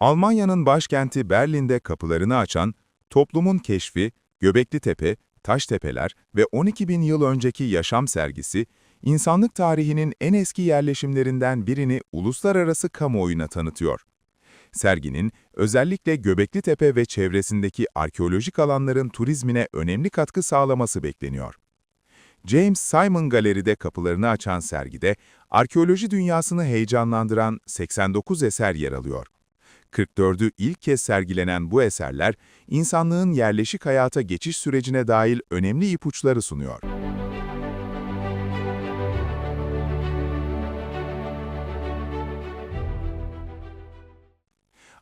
Almanya'nın başkenti Berlin'de kapılarını açan, toplumun keşfi, Göbekli Tepe, Taştepeler ve 12 bin yıl önceki yaşam sergisi, insanlık tarihinin en eski yerleşimlerinden birini uluslararası kamuoyuna tanıtıyor. Serginin özellikle Göbekli Tepe ve çevresindeki arkeolojik alanların turizmine önemli katkı sağlaması bekleniyor. James Simon Galeri'de kapılarını açan sergide, arkeoloji dünyasını heyecanlandıran 89 eser yer alıyor. 44'ü ilk kez sergilenen bu eserler, insanlığın yerleşik hayata geçiş sürecine dair önemli ipuçları sunuyor.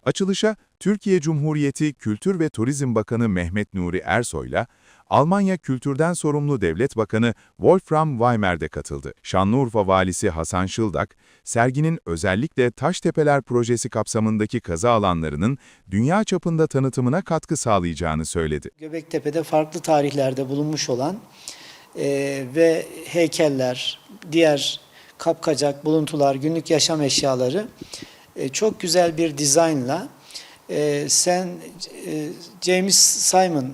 Açılışa Türkiye Cumhuriyeti Kültür ve Turizm Bakanı Mehmet Nuri Ersoy'la Almanya Kültürden Sorumlu Devlet Bakanı Wolfram Weimer de katıldı. Şanlıurfa Valisi Hasan Şıldak, serginin özellikle Taştepeler projesi kapsamındaki kazı alanlarının dünya çapında tanıtımına katkı sağlayacağını söyledi. Göbektepe'de farklı tarihlerde bulunmuş olan e, ve heykeller, diğer kapkacak, buluntular, günlük yaşam eşyaları e, çok güzel bir dizaynla e, sen e, James Simon e,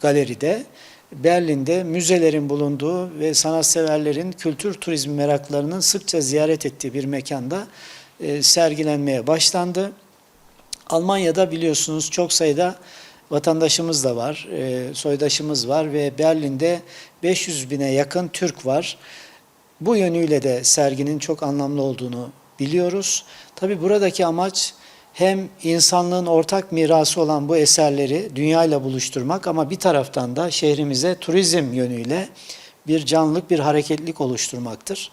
galeride Berlin'de müzelerin bulunduğu ve sanatseverlerin kültür turizmi meraklarının sıkça ziyaret ettiği bir mekanda sergilenmeye başlandı. Almanya'da biliyorsunuz çok sayıda vatandaşımız da var, soydaşımız var ve Berlin'de 500 bine yakın Türk var. Bu yönüyle de serginin çok anlamlı olduğunu biliyoruz. Tabi buradaki amaç hem insanlığın ortak mirası olan bu eserleri dünyayla buluşturmak ama bir taraftan da şehrimize turizm yönüyle bir canlılık, bir hareketlilik oluşturmaktır.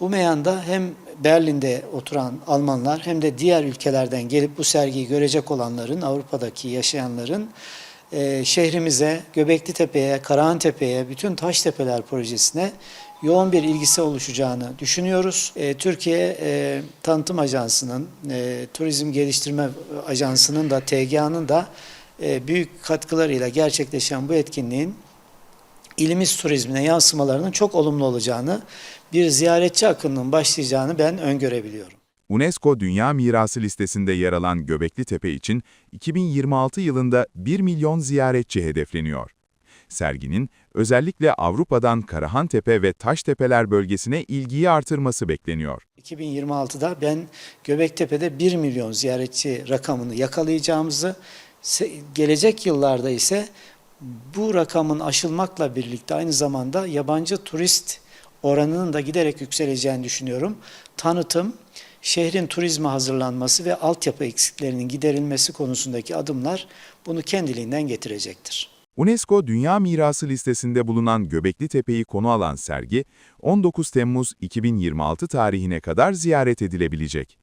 Bu meyanda hem Berlin'de oturan Almanlar hem de diğer ülkelerden gelip bu sergiyi görecek olanların, Avrupa'daki yaşayanların e, şehrimize, Göbekli Tepe'ye, Karahan Tepe'ye, bütün Taştepeler projesine yoğun bir ilgisi oluşacağını düşünüyoruz. E, Türkiye e, Tanıtım Ajansı'nın, e, Turizm Geliştirme Ajansı'nın da, TGA'nın da e, büyük katkılarıyla gerçekleşen bu etkinliğin ilimiz turizmine yansımalarının çok olumlu olacağını, bir ziyaretçi akınının başlayacağını ben öngörebiliyorum. UNESCO Dünya Mirası listesinde yer alan Göbekli Tepe için 2026 yılında 1 milyon ziyaretçi hedefleniyor. Serginin özellikle Avrupa'dan Karahantepe ve Taştepeler bölgesine ilgiyi artırması bekleniyor. 2026'da ben Göbektepe'de 1 milyon ziyaretçi rakamını yakalayacağımızı, gelecek yıllarda ise bu rakamın aşılmakla birlikte aynı zamanda yabancı turist oranının da giderek yükseleceğini düşünüyorum. Tanıtım, şehrin turizme hazırlanması ve altyapı eksiklerinin giderilmesi konusundaki adımlar bunu kendiliğinden getirecektir. UNESCO Dünya Mirası listesinde bulunan Göbekli Tepe'yi konu alan sergi, 19 Temmuz 2026 tarihine kadar ziyaret edilebilecek.